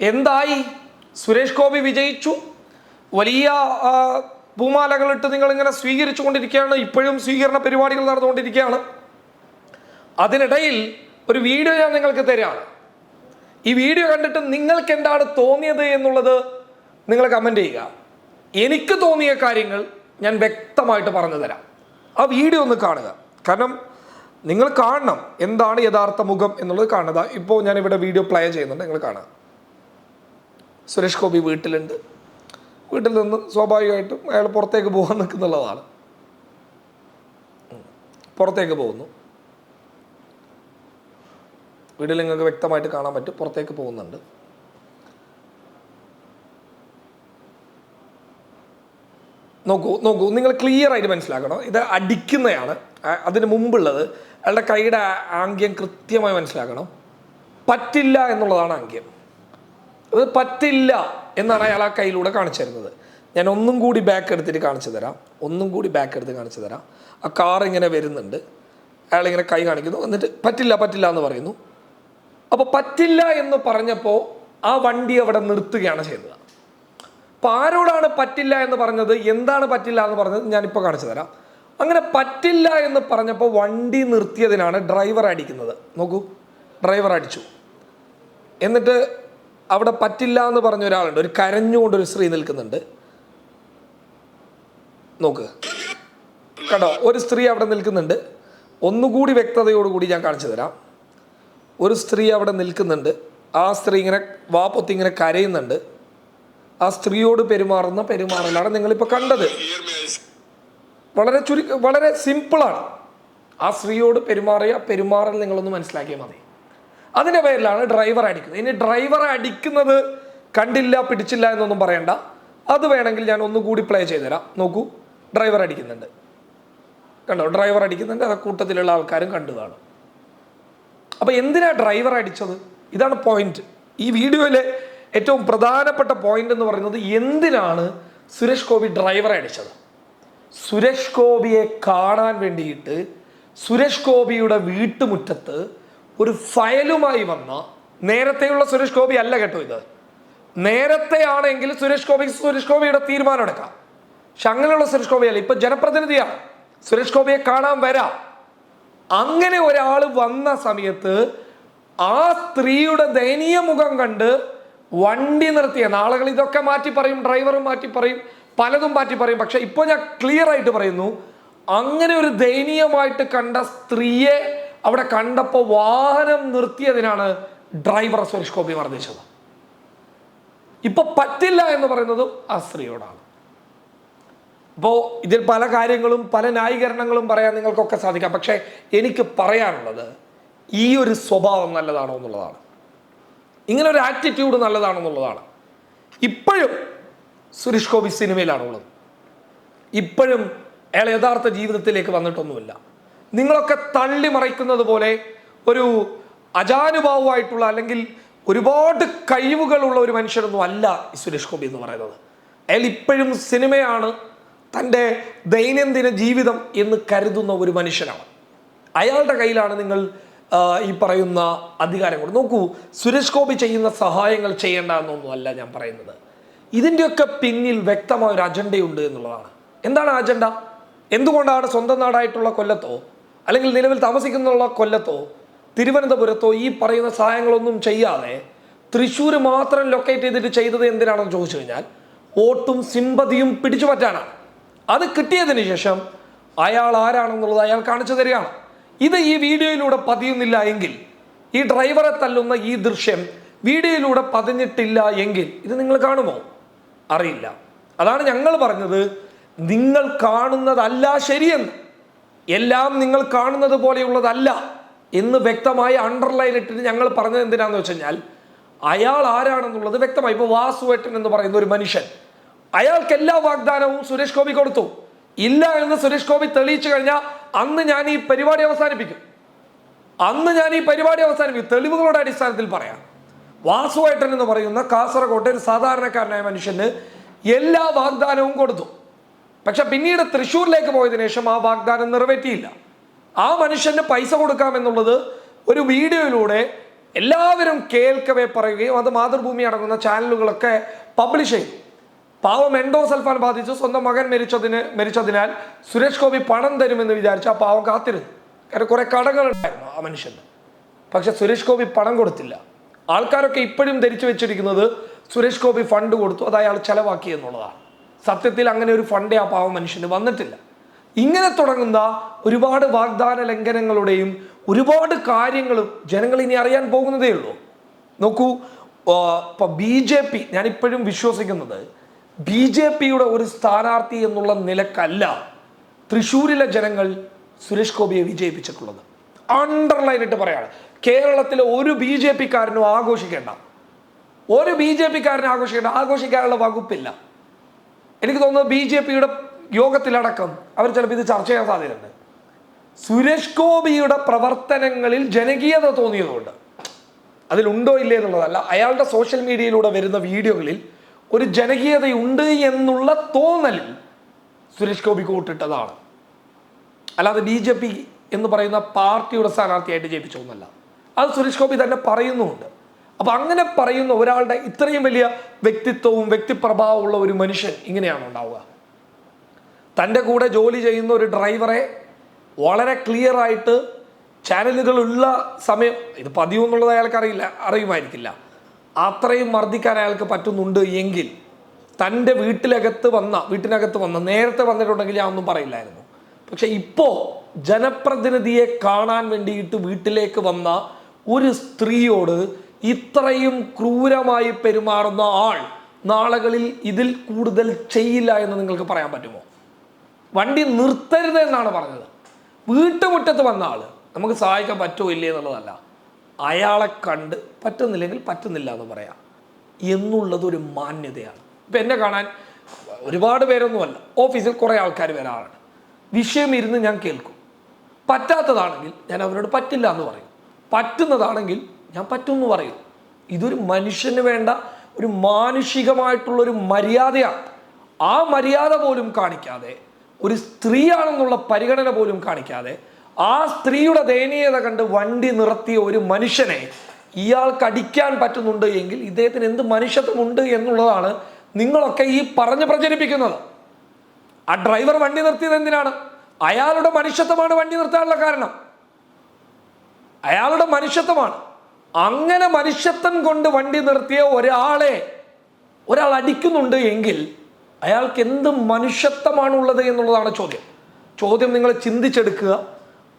എന്തായി? സുരേഷ് ഗോപി വിജയിച്ചു. വലിയ പൂമാലകളിട്ട് നിങ്ങളിങ്ങനെ സ്വീകരിച്ചു കൊണ്ടിരിക്കുകയാണ് ഇപ്പോഴും സ്വീകരണ പരിപാടികൾ നടന്നുകൊണ്ടിരിക്കുകയാണ്. അതിനിടയിൽ ഒരു വീഡിയോ ഞാൻ നിങ്ങൾക്ക് തരാണ്. ഈ വീഡിയോ കണ്ടിട്ട് നിങ്ങൾക്ക് എന്താണ് തോന്നിയത് എന്നുള്ളത് നിങ്ങൾ കമന്റ് ചെയ്യുക. എനിക്ക് തോന്നിയ കാര്യങ്ങൾ ഞാൻ വ്യക്തമായിട്ട് പറഞ്ഞു തരാം. ആ വീഡിയോ ഒന്ന് കാണുക. കാരണം നിങ്ങൾ കാണണം. എന്താണ് യഥാർത്ഥ മുഖം എന്നുള്ളത് കാണുക. ഇപ്പോൾ ഞാൻ ഇവിടെ വീഡിയോ പ്ലേ ചെയ്യുന്നുണ്ട്. നിങ്ങൾ കാണുക. സുരേഷ് ഗോപി വീട്ടിലുണ്ട്. വീട്ടിൽ നിന്ന് സ്വാഭാവികമായിട്ടും അയാൾ പുറത്തേക്ക് പോകാൻ നിൽക്കുന്നുള്ളതാണ്. പുറത്തേക്ക് പോകുന്നു. വീട്ടിൽ നിങ്ങൾക്ക് വ്യക്തമായിട്ട് കാണാൻ പറ്റും പുറത്തേക്ക് പോകുന്നുണ്ട്. നോക്കൂ നോക്കൂ നിങ്ങൾ ക്ലിയർ ആയിട്ട് മനസ്സിലാക്കണം. ഇത് അടിക്കുന്നതാണ് അതിന് മുമ്പുള്ളത് അയാളുടെ കൈയുടെ ആംഗ്യം കൃത്യമായി മനസ്സിലാക്കണം. പറ്റില്ല എന്നുള്ളതാണ് ആംഗ്യം. അത് പറ്റില്ല എന്നാണ് അയാൾ ആ കയ്യിലൂടെ കാണിച്ചു തരുന്നത്. ഞാൻ ഒന്നും കൂടി ബാക്ക് എടുത്തിട്ട് കാണിച്ചു തരാം. ഒന്നും കൂടി ബാക്ക് എടുത്ത് കാണിച്ചു തരാം. ആ കാർ ഇങ്ങനെ വരുന്നുണ്ട്. അയാൾ ഇങ്ങനെ കൈ കാണിക്കുന്നു. എന്നിട്ട് പറ്റില്ല പറ്റില്ല എന്ന് പറയുന്നു. അപ്പോൾ പറ്റില്ല എന്ന് പറഞ്ഞപ്പോൾ ആ വണ്ടി അവിടെ നിർത്തുകയാണ് ചെയ്യുന്നത് അപ്പോൾ ആരോടാണ് പറ്റില്ല എന്ന് പറഞ്ഞത്? എന്താണ് പറ്റില്ല എന്ന് പറഞ്ഞത് ഞാനിപ്പോൾ കാണിച്ചു തരാം. അങ്ങനെ പറ്റില്ല എന്ന് പറഞ്ഞപ്പോൾ വണ്ടി നിർത്തിയതിനാണ് ഡ്രൈവർ അടിക്കുന്നത്. നോക്കൂ ഡ്രൈവർ അടിച്ചു. എന്നിട്ട് അവിടെ പറ്റില്ല എന്ന് പറഞ്ഞ ഒരാളുണ്ട്. ഒരു കരഞ്ഞുകൊണ്ട് ഒരു സ്ത്രീ നിൽക്കുന്നുണ്ട്. നോക്ക്. കണ്ടോ? ഒരു സ്ത്രീ അവിടെ നിൽക്കുന്നുണ്ട്. ഒന്നുകൂടി വ്യക്തതയോടുകൂടി ഞാൻ കാണിച്ചു തരാം. ഒരു സ്ത്രീ അവിടെ നിൽക്കുന്നുണ്ട്. ആ സ്ത്രീ ഇങ്ങനെ വാപ്പൊത്തി ഇങ്ങനെ കരയുന്നുണ്ട്. ആ സ്ത്രീയോട് പെരുമാറുന്ന പെരുമാറലാണ് നിങ്ങളിപ്പോൾ കണ്ടത്. വളരെ ചുരു വളരെ സിമ്പിളാണ്. ആ സ്ത്രീയോട് പെരുമാറിയ പെരുമാറൽ നിങ്ങളൊന്ന് മനസ്സിലാക്കിയാൽ മതി. അതിന്റെ പേരിലാണ് ഡ്രൈവർ അടിക്കുന്നത്. ഇനി ഡ്രൈവർ അടിക്കുന്നത് കണ്ടില്ല പിടിച്ചില്ല എന്നൊന്നും പറയണ്ട. അത് വേണമെങ്കിൽ ഞാൻ ഒന്നുകൂടി പ്ലേ ചെയ്തുതരാം. നോക്കൂ ഡ്രൈവർ അടിക്കുന്നുണ്ട്. കണ്ടോ ഡ്രൈവർ അടിക്കുന്നുണ്ട് അത് കൂട്ടത്തിലുള്ള ആൾക്കാരും കണ്ടു കാണും. അപ്പോൾ എന്തിനാ ഡ്രൈവർ അടിച്ചത്? ഇതാണ് പോയിന്റ് ഈ വീഡിയോയിലെ ഏറ്റവും പ്രധാനപ്പെട്ട പോയിന്റ് എന്ന് പറയുന്നത് എന്തിനാണ് സുരേഷ് ഗോപി ഡ്രൈവറെ അടിച്ചത്? സുരേഷ് ഗോപിയെ കാണാൻ വേണ്ടിയിട്ട് സുരേഷ് ഗോപിയുടെ വീട്ടുമുറ്റത്ത് ഒരു ഫയലുമായി വന്ന നേരത്തെയുള്ള സുരേഷ് ഗോപി അല്ല കേട്ടോ ഇത്. നേരത്തെ ആണെങ്കിൽ സുരേഷ് ഗോപി സുരേഷ് ഗോപിയുടെ തീരുമാനം എടുക്കാം. പക്ഷെ അങ്ങനെയുള്ള സുരേഷ് ഗോപിയല്ല ഇപ്പൊ ജനപ്രതിനിധിയാണ്. സുരേഷ് ഗോപിയെ കാണാൻ വരാം. അങ്ങനെ ഒരാൾ വന്ന സമയത്ത് ആ സ്ത്രീയുടെ ദയനീയ മുഖം കണ്ട് വണ്ടി നിർത്തിയ നാളുകൾ ഇതൊക്കെ മാറ്റി പറയും ഡ്രൈവറും മാറ്റി പറയും പലതും മാറ്റി പറയും. പക്ഷെ ഇപ്പോൾ ഞാൻ ക്ലിയർ ആയിട്ട് പറയുന്നു അങ്ങനെ ഒരു ദയനീയമായിട്ട് കണ്ട സ്ത്രീയെ അവിടെ കണ്ടപ്പോൾ വാഹനം നിർത്തിയതിനാണ് ഡ്രൈവർ സുരേഷ് ഗോപി മർദ്ദിച്ചത്. ഇപ്പൊ പറ്റില്ല എന്ന് പറയുന്നത് ആ സ്ത്രീയോടാണ്. അപ്പോൾ ഇതിൽ പല കാര്യങ്ങളും പല ന്യായീകരണങ്ങളും പറയാൻ നിങ്ങൾക്കൊക്കെ സാധിക്കാം. പക്ഷേ എനിക്ക് പറയാനുള്ളത് ഈ ഒരു സ്വഭാവം നല്ലതാണോ എന്നുള്ളതാണ്. ഇങ്ങനെ ഒരു ആറ്റിറ്റ്യൂഡ് നല്ലതാണോ എന്നുള്ളതാണ്. ഇപ്പോഴും സുരേഷ് ഗോപി സിനിമയിലാണുള്ളത്. ഇപ്പോഴും അയാൾ യഥാർത്ഥ ജീവിതത്തിലേക്ക് വന്നിട്ടൊന്നുമില്ല. നിങ്ങളൊക്കെ തള്ളി മറിക്കുന്നത് പോലെ ഒരു അജാനുഭാവമായിട്ടുള്ള അല്ലെങ്കിൽ ഒരുപാട് കഴിവുകളുള്ള ഒരു മനുഷ്യനൊന്നും അല്ല സുരേഷ് ഗോപി എന്ന് പറയുന്നത്. അയാൾ ഇപ്പോഴും സിനിമയാണ് തന്റെ ദൈനംദിന ജീവിതം എന്ന് കരുതുന്ന ഒരു മനുഷ്യനാണ്. അയാളുടെ കയ്യിലാണ് നിങ്ങൾ ഈ പറയുന്ന അധികാരം കൊണ്ട് നോക്കൂ സുരേഷ് ഗോപി ചെയ്യുന്ന സഹായങ്ങൾ ചെയ്യേണ്ട എന്നൊന്നുമല്ല ഞാൻ പറയുന്നത്. ഇതിന്റെയൊക്കെ പിന്നിൽ വ്യക്തമായ ഒരു അജണ്ടയുണ്ട് എന്നുള്ളതാണ്. എന്താണ് അജണ്ട? എന്തുകൊണ്ടാണ് സ്വന്തം നാടായിട്ടുള്ള കൊല്ലത്തോ അല്ലെങ്കിൽ നിലവിൽ താമസിക്കുന്നുള്ള കൊല്ലത്തോ തിരുവനന്തപുരത്തോ ഈ പറയുന്ന സഹായങ്ങളൊന്നും ചെയ്യാതെ തൃശ്ശൂർ മാത്രം ലൊക്കേറ്റ് ചെയ്തിട്ട് ചെയ്തത് എന്തിനാണെന്ന് ചോദിച്ചു കഴിഞ്ഞാൽ വോട്ടും സിമ്പതിയും പിടിച്ചു പറ്റാനാണ്. അത് കിട്ടിയതിന് ശേഷം അയാൾ ആരാണെന്നുള്ളത് അയാൾ കാണിച്ചു തരികയാണ്. ഇത് ഈ വീഡിയോയിലൂടെ പതിയുന്നില്ല എങ്കിൽ ഈ ഡ്രൈവറെ തല്ലുന്ന ഈ ദൃശ്യം വീഡിയോയിലൂടെ പതിഞ്ഞിട്ടില്ല എങ്കിൽ ഇത് നിങ്ങൾ കാണുമോ? അറിയില്ല. അതാണ് ഞങ്ങൾ പറഞ്ഞത്. നിങ്ങൾ കാണുന്നതല്ല ശരിയെന്ന്. എല്ലാം നിങ്ങൾ കാണുന്നത് പോലെയുള്ളതല്ല എന്ന് വ്യക്തമായി അണ്ടർലൈൻ ഇട്ടിട്ട് ഞങ്ങൾ പറഞ്ഞത് എന്തിനാന്ന് വെച്ച് കഴിഞ്ഞാൽ അയാൾ ആരാണെന്നുള്ളത് വ്യക്തമായി. ഇപ്പോൾ വാസുവേട്ടൻ എന്ന് പറയുന്ന ഒരു മനുഷ്യൻ. അയാൾക്ക് എല്ലാ വാഗ്ദാനവും സുരേഷ് ഗോപി കൊടുത്തു. ഇല്ല എന്ന് സുരേഷ് ഗോപി തെളിയിച്ചു കഴിഞ്ഞാൽ അന്ന് ഞാൻ ഈ പരിപാടി അവസാനിപ്പിക്കും. അന്ന് ഞാൻ ഈ പരിപാടി അവസാനിപ്പിക്കും. തെളിവുകളുടെ അടിസ്ഥാനത്തിൽ പറയാം. വാസുവേട്ടൻ എന്ന് പറയുന്ന കാസർഗോട്ടെ ഒരു സാധാരണക്കാരനായ മനുഷ്യന് എല്ലാ വാഗ്ദാനവും കൊടുത്തു. പക്ഷെ പിന്നീട് തൃശ്ശൂരിലേക്ക് പോയതിനു ശേഷം ആ വാഗ്ദാനം നിറവേറ്റിയില്ല. ആ മനുഷ്യന് പൈസ കൊടുക്കാമെന്നുള്ളത് ഒരു വീഡിയോയിലൂടെ എല്ലാവരും കേൾക്കവേ പറയുകയും അത് മാതൃഭൂമി അടങ്ങുന്ന ചാനലുകളൊക്കെ പബ്ലിഷ് ചെയ്തു. പാവം എൻഡോ സൽഫാൻ ബാധിച്ചു സ്വന്തം മകൻ മരിച്ചതിന് മരിച്ചതിനാൽ സുരേഷ് ഗോപി പണം തരുമെന്ന് വിചാരിച്ച് ആ പാവം കാത്തിരുന്നു. കാരണം കുറെ കടങ്ങളുണ്ടായിരുന്നു ആ മനുഷ്യന്. പക്ഷെ സുരേഷ് ഗോപി പണം കൊടുത്തില്ല. ആൾക്കാരൊക്കെ ഇപ്പോഴും ധരിച്ചു വെച്ചിരിക്കുന്നത് സുരേഷ് ഗോപി ഫണ്ട് കൊടുത്തു അത് അയാൾ ചെലവാക്കി എന്നുള്ളതാണ്. സത്യത്തിൽ അങ്ങനെ ഒരു ഫണ്ടേ ആ പാവം മനുഷ്യന് വന്നിട്ടില്ല. ഇങ്ങനെ തുടങ്ങുന്ന ഒരുപാട് വാഗ്ദാന ലംഘനങ്ങളുടെയും ഒരുപാട് കാര്യങ്ങളും ജനങ്ങൾ ഇനി അറിയാൻ പോകുന്നതേ ഉള്ളൂ. നോക്കൂ ആ, ഇപ്പൊ ബി ജെ പി ഞാനിപ്പോഴും വിശ്വസിക്കുന്നത് ബി ജെ പിയുടെ ഒരു സ്ഥാനാർത്ഥി എന്നുള്ള നിലക്കല്ല തൃശ്ശൂരിലെ ജനങ്ങൾ സുരേഷ് ഗോപിയെ വിജയിപ്പിച്ചിട്ടുള്ളത്. അണ്ടർലൈൻ ഇട്ട് പറയാണ് കേരളത്തിലെ ഒരു ബി ജെ പിക്കാരനും ആഘോഷിക്കേണ്ട. ഒരു ബി ജെ പിക്കാരനും ആഘോഷിക്കേണ്ട ആഘോഷിക്കാനുള്ള വകുപ്പില്ല. എനിക്ക് തോന്നുന്നത് ബി ജെ പിയുടെ യോഗത്തിലടക്കം അവർ ചിലപ്പോൾ ഇത് ചർച്ച ചെയ്യാൻ സാധ്യതയുണ്ട്. സുരേഷ് ഗോപിയുടെ പ്രവർത്തനങ്ങളിൽ ജനകീയത തോന്നിയതുകൊണ്ട് അതിലുണ്ടോ ഇല്ലേ എന്നുള്ളതല്ല അയാളുടെ സോഷ്യൽ മീഡിയയിലൂടെ വരുന്ന വീഡിയോകളിൽ ഒരു ജനകീയതയുണ്ട് എന്നുള്ള തോന്നലിൽ സുരേഷ് ഗോപി കൂട്ടിട്ടതാണ്. അല്ലാതെ ബി ജെ പി എന്ന് പറയുന്ന പാർട്ടിയുടെ സ്ഥാനാർത്ഥിയായിട്ട് ജയിപ്പിച്ചൊന്നല്ല അത് സുരേഷ് ഗോപി തന്നെ പറയുന്നുമുണ്ട്. അപ്പൊ അങ്ങനെ പറയുന്ന ഒരാളുടെ ഇത്രയും വലിയ വ്യക്തിത്വവും വ്യക്തിപ്രഭാവവും ഉള്ള ഒരു മനുഷ്യൻ ഇങ്ങനെയാണ് ഉണ്ടാവുക. തന്റെ കൂടെ ജോലി ചെയ്യുന്ന ഒരു ഡ്രൈവറെ വളരെ ക്ലിയർ ആയിട്ട് ചാനലുകളുള്ള സമയം ഇത് പതിവ് എന്നുള്ളത് അയാൾക്ക് അറിയില്ല അറിയുമായിരിക്കില്ല. അത്രയും മർദ്ദിക്കാൻ അയാൾക്ക് പറ്റുന്നുണ്ട് എങ്കിൽ തന്റെ വീട്ടിലകത്ത് വന്ന വീട്ടിനകത്ത് വന്ന നേരത്തെ വന്നിട്ടുണ്ടെങ്കിൽ ഞാൻ ഒന്നും പറയില്ലായിരുന്നു. പക്ഷെ ഇപ്പോൾ ജനപ്രതിനിധിയെ കാണാൻ വേണ്ടിയിട്ട് വീട്ടിലേക്ക് വന്ന ഒരു സ്ത്രീയോട് ഇത്രയും ക്രൂരമായി പെരുമാറുന്ന ആൾ നാളുകളിൽ ഇതിൽ കൂടുതൽ ചെയ്യില്ല എന്ന് നിങ്ങൾക്ക് പറയാൻ പറ്റുമോ? വണ്ടി നിർത്തരുത് എന്നാണ് പറഞ്ഞത്. വീട്ടുമുറ്റത്ത് വന്ന ആൾ നമുക്ക് സഹായിക്കാൻ പറ്റുമോ ഇല്ലേ എന്നുള്ളതല്ല. അയാളെ കണ്ട് പറ്റുന്നില്ലെങ്കിൽ പറ്റുന്നില്ല എന്ന് പറയാം. എന്നുള്ളത് ഒരു മാന്യതയാണ്. ഇപ്പം എന്നെ കാണാൻ ഒരുപാട് പേരൊന്നുമല്ല ഓഫീസിൽ കുറേ ആൾക്കാർ വരാറാണ് വിഷയം ഇരുന്ന് ഞാൻ കേൾക്കും. പറ്റാത്തതാണെങ്കിൽ ഞാൻ അവരോട് പറ്റില്ല എന്ന് പറയും. പറ്റുന്നതാണെങ്കിൽ ഞാൻ പറ്റുമെന്ന് പറയും. ഇതൊരു മനുഷ്യന് വേണ്ട ഒരു മാനുഷികമായിട്ടുള്ളൊരു മര്യാദയാണ്. ആ മര്യാദ പോലും കാണിക്കാതെ ഒരു സ്ത്രീയാണെന്നുള്ള പരിഗണന പോലും കാണിക്കാതെ ആ സ്ത്രീയുടെ ദയനീയത കണ്ട് വണ്ടി നിർത്തിയ ഒരു മനുഷ്യനെ ഇയാൾക്ക് അടിക്കാൻ പറ്റുന്നുണ്ട് എങ്കിൽ ഇദ്ദേഹത്തിന് എന്ത് മനുഷ്യത്വമുണ്ട് എന്നുള്ളതാണ് നിങ്ങളൊക്കെ ഈ പറഞ്ഞ് പ്രചരിപ്പിക്കുന്നത്. ആ ഡ്രൈവർ വണ്ടി നിർത്തിയത് എന്തിനാണ്? അയാളുടെ മനുഷ്യത്വമാണ് വണ്ടി നിർത്താനുള്ള കാരണം. അയാളുടെ മനുഷ്യത്വമാണ്. അങ്ങനെ മനുഷ്യത്വം കൊണ്ട് വണ്ടി നിർത്തിയ ഒരാളെ ഒരാൾ അടിക്കുന്നുണ്ട് എങ്കിൽ അയാൾക്ക് എന്ത് മനുഷ്യത്വമാണുള്ളത് എന്നുള്ളതാണ് ചോദ്യം. ചോദ്യം നിങ്ങൾ ചിന്തിച്ചെടുക്കുക.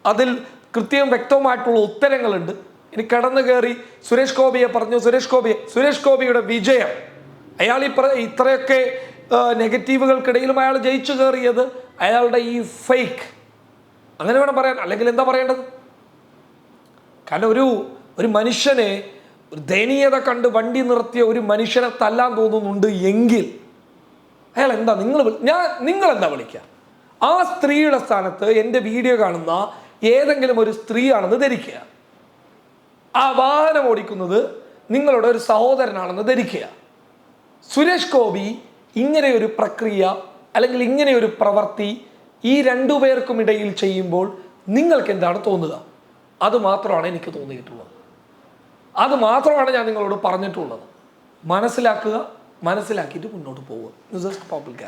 അതിൽ കൃത്യം വ്യക്തമായിട്ടുള്ള ഉത്തരങ്ങളുണ്ട്. ഇനി കടന്നു കയറി സുരേഷ് ഗോപിയെ പറഞ്ഞു. സുരേഷ് ഗോപിയെ സുരേഷ് ഗോപിയുടെ വിജയം. അയാൾ ഈ ഇത്രയൊക്കെ നെഗറ്റീവുകൾക്കിടയിലും അയാൾ ജയിച്ചു കയറിയത് അയാളുടെ ഈ ഫേക്ക് അങ്ങനെ വേണം പറയാൻ. അല്ലെങ്കിൽ എന്താ പറയേണ്ടത്? കാരണം ഒരു ഒരു മനുഷ്യനെ ഒരു ദയനീയത കണ്ട് വണ്ടി നിർത്തിയ ഒരു മനുഷ്യനെ തല്ലാൻ തോന്നുന്നുണ്ട് എങ്കിൽ അയാൾ എന്താ നിങ്ങൾ ഞാൻ നിങ്ങളെന്താ വിളിക്കുക? ആ സ്ത്രീയുടെ സ്ഥാനത്ത് എന്റെ വീഡിയോ കാണുന്ന ഏതെങ്കിലും ഒരു സ്ത്രീയാണെന്ന് ധരിക്കുക. ആ വാഹനം ഓടിക്കുന്നത് നിങ്ങളുടെ ഒരു സഹോദരനാണെന്ന് ധരിക്കുക. സുരേഷ് ഗോപി ഇങ്ങനെ ഒരു പ്രക്രിയ അല്ലെങ്കിൽ ഇങ്ങനെ ഒരു പ്രവൃത്തി ഈ രണ്ടു പേർക്കും ഇടയിൽ ചെയ്യുമ്പോൾ നിങ്ങൾക്ക് എന്താണ് തോന്നുക? അത് മാത്രമാണ് എനിക്ക് തോന്നിയിട്ടുള്ളത്. അത് മാത്രമാണ് ഞാൻ നിങ്ങളോട് പറഞ്ഞിട്ടുള്ളത്. മനസ്സിലാക്കുക മനസ്സിലാക്കിയിട്ട് മുന്നോട്ട് പോവുക. News desk public